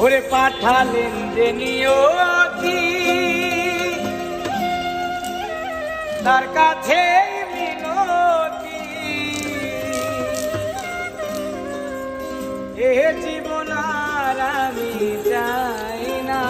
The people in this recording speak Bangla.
ওরে পাঠালেন যে নিয়তি। তার কাছে মিনতি। এ জীবন আর আমি চাই না।